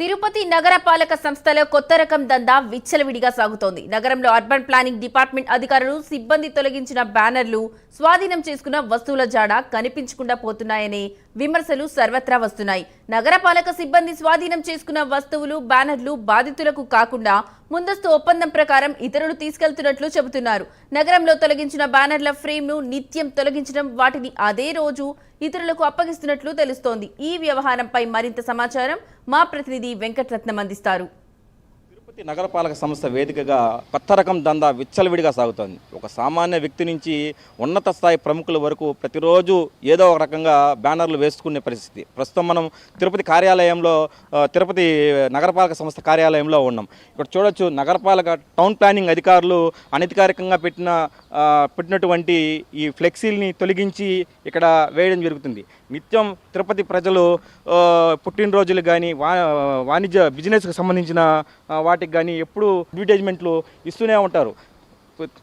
తిరుపతి నగరపాలక సంస్థలో కొత్త రకం దందా విచ్చలవిడిగా సాగుతోంది. నగరంలో అర్బన్ ప్లానింగ్ డిపార్ట్మెంట్ అధికారులు సిబ్బంది తొలగించిన బ్యానర్లు స్వాధీనం చేసుకున్న వస్తువుల జాడ కనిపించకుండా పోతున్నాయనే విమర్శలు సర్వత్రా వస్తున్నాయి. నగరపాలక సిబ్బంది స్వాధీనం చేసుకున్న వస్తువులు బ్యానర్లు బాధితులకు కాకుండా ముందస్తు ఒప్పందం ప్రకారం ఇతరులు తీసుకెళ్తున్నట్లు చెబుతున్నారు. నగరంలో తొలగించిన బ్యానర్ల ఫ్రేమ్ను నిత్యం తొలగించడం వాటిని అదే రోజు ఇతరులకు అప్పగిస్తున్నట్లు తెలుస్తోంది. ఈ వ్యవహారంపై మరింత సమాచారం మా ప్రతినిధి వెంకటరత్నం అందిస్తారు. నగరపాలక సంస్థ వేదికగా కొత్త రకం దందా విచ్చలవిడిగా సాగుతోంది. ఒక సామాన్య వ్యక్తి నుంచి ఉన్నత స్థాయి ప్రముఖుల వరకు ప్రతిరోజు ఏదో ఒక రకంగా బ్యానర్లు వేసుకునే పరిస్థితి. ప్రస్తుతం మనం తిరుపతి కార్యాలయంలో తిరుపతి నగరపాలక సంస్థ కార్యాలయంలో ఉన్నాం. ఇక్కడ చూడొచ్చు నగరపాలక టౌన్ ప్లానింగ్ అధికారులు అనధికారికంగా పెట్టిన పెట్టినటువంటి ఈ ఫ్లెక్సీల్ని తొలగించి ఇక్కడ వేయడం జరుగుతుంది. నిత్యం తిరుపతి ప్రజలు పుట్టినరోజులు కానీ వా వాణిజ్య బిజినెస్కి సంబంధించిన వాటికి వాటికి కానీ ఎప్పుడు అడ్వర్టైజ్మెంట్లు ఇస్తూనే ఉంటారు.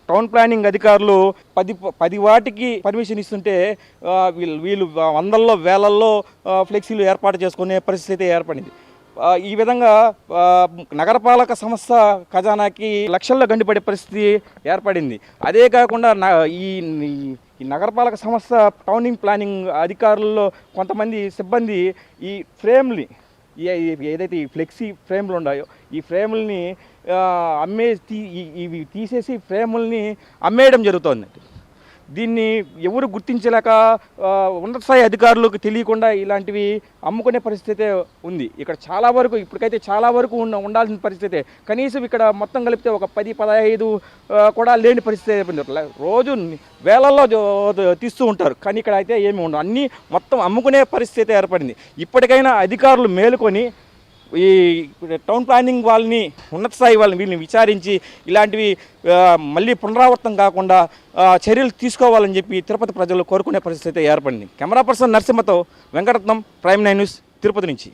టౌన్ ప్లానింగ్ అధికారులు పది పది వాటికి పర్మిషన్ ఇస్తుంటే వీళ్ళు వీళ్ళు వందల్లో వేలల్లో ఫ్లెక్సీలు ఏర్పాటు చేసుకునే పరిస్థితి ఏర్పడింది. ఈ విధంగా నగరపాలక సంస్థ ఖజానాకి లక్షల్లో గండిపడే పరిస్థితి ఏర్పడింది. అదే కాకుండా ఈ ఈ నగరపాలక సంస్థ టౌనింగ్ ప్లానింగ్ అధికారుల్లో కొంతమంది సిబ్బంది ఈ ఫ్రేమ్ని ఏదైతే ఈ ఫ్లెక్సీ ఫ్రేమ్లు ఉన్నాయో ఈ ఫ్రేముల్ని అమ్మే తీ ఇవి తీసేసి ఫ్రేముల్ని అమ్మేయడం జరుగుతుంది. దీన్ని ఎవరు గుర్తించలేక ఉన్నత స్థాయి అధికారులకు తెలియకుండా ఇలాంటివి అమ్ముకునే పరిస్థితి ఉంది. ఇక్కడ చాలా వరకు ఇప్పటికైతే చాలా వరకు ఉన్న ఉండాల్సిన పరిస్థితి. కనీసం ఇక్కడ మొత్తం కలిపితే ఒక పది పదహైదు కూడా లేని పరిస్థితి ఏర్పడింది రోజు వేలల్లో తీస్తూ ఉంటారు. కానీ ఇక్కడ అయితే ఏమి ఉండవు. అన్నీ మొత్తం అమ్ముకునే పరిస్థితి ఏర్పడింది. ఇప్పటికైనా అధికారులు మేలుకొని ఈ టౌన్ ప్లానింగ్ వాళ్ళని ఉన్నత స్థాయి వాళ్ళని వీళ్ళని విచారించి ఇలాంటివి మళ్ళీ పునరావృతం కాకుండా చర్యలు తీసుకోవాలని చెప్పి తిరుపతి ప్రజలు కోరుకునే పరిస్థితి ఏర్పడింది. Camera person నరసింహతో Venkataratnam prime nine news Tirupati నుంచి.